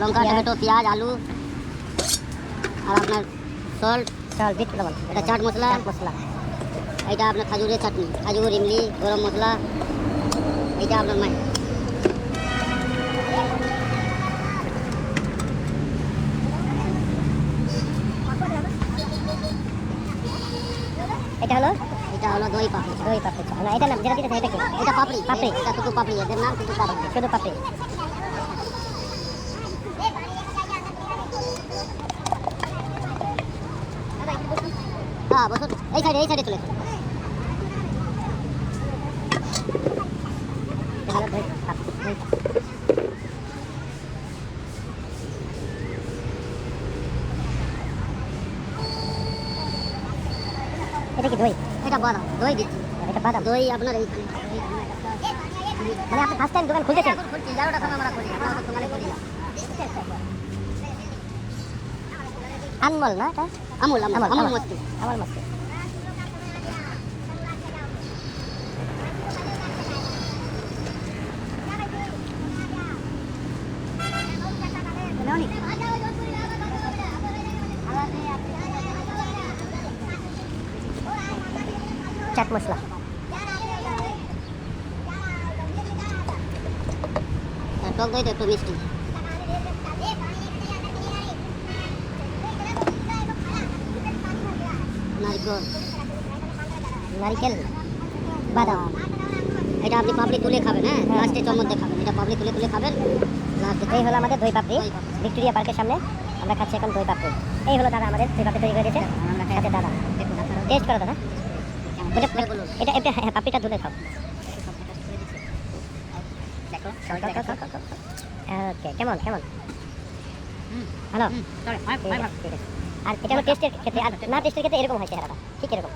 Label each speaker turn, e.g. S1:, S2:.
S1: লঙ্কা tomato পেঁয়াজ আলু আর আপনার সল্ট
S2: চল বিট লবণ
S1: এটা চাট মশলা।
S2: মশলা।
S1: এটা আপনার খাজুরের চাটনি। খাজুর ইমলি গরম মশলা এটা আপনার মাই
S2: এটা হলো?
S1: এটা হলো দই পাপড়ি।
S2: দই পাপড়ি। না এটা না যেটা দিতে এটা কি?
S1: এটা পাপড়ি।
S2: পাপড়ি।
S1: এটা শুধু পাপড়ি। এদের নাম শুধু পাপড়ি।
S2: শুধু পাপড়ি।
S1: হ্যাঁ বসুন এই সাইডে এই সাইডে চলে আসুন।
S2: এটা হলো দই পাপড়ি দই পাপড়ি। এটা কি দই
S1: এটা বাদাম দই দিচ্ছি
S2: এটা বাদাম
S1: দই আপনার এই
S2: মানে আপনি ফার্স্ট টাইম দোকান খুলতেছেন
S1: এখন খুলছি এগারোটা সময় আমরা করি আমরা তো সকালে করি না
S2: আনমল না এটা
S1: আমুল আমুল
S2: আমল,
S1: আমুল
S2: আমল।
S1: মস্তি
S2: আমার মস্তি চাট মশলা
S1: আর টক দই তো একটু মিষ্টি নারকেল।
S2: নারিকেল? বাদাম।
S1: এটা আপনি পাপড়ি তুলে খাবেন হ্যাঁ? লাস্টে চমচ দিয়ে খাবেন এটা পাপড়ি তুলে তুলে খাবেন। লাস্টে
S2: এই হলো আমাদের দই পাপড়ি। ভিক্টোরিয়া পার্কের সামনে আমরা খাচ্ছি এখন দই পাপড়ি। এই হলো দাদা আমাদের দই পাপড়ি তৈরি করে দিয়েছে
S1: আমরা
S2: সাথে দাদা। টেস্ট করো দাদা।
S1: কেমন করে বলুন।
S2: এটা এটা হ্যাঁ পাপড়িটা ধুলে খাও। ওকে কেমন কেমন? আছে, ঠিক আছে। আর এটা আমার টেস্টের ক্ষেত্রে আর না টেস্টের ক্ষেত্রে এরকম হয় চেহারাটা। ঠিক এরকম।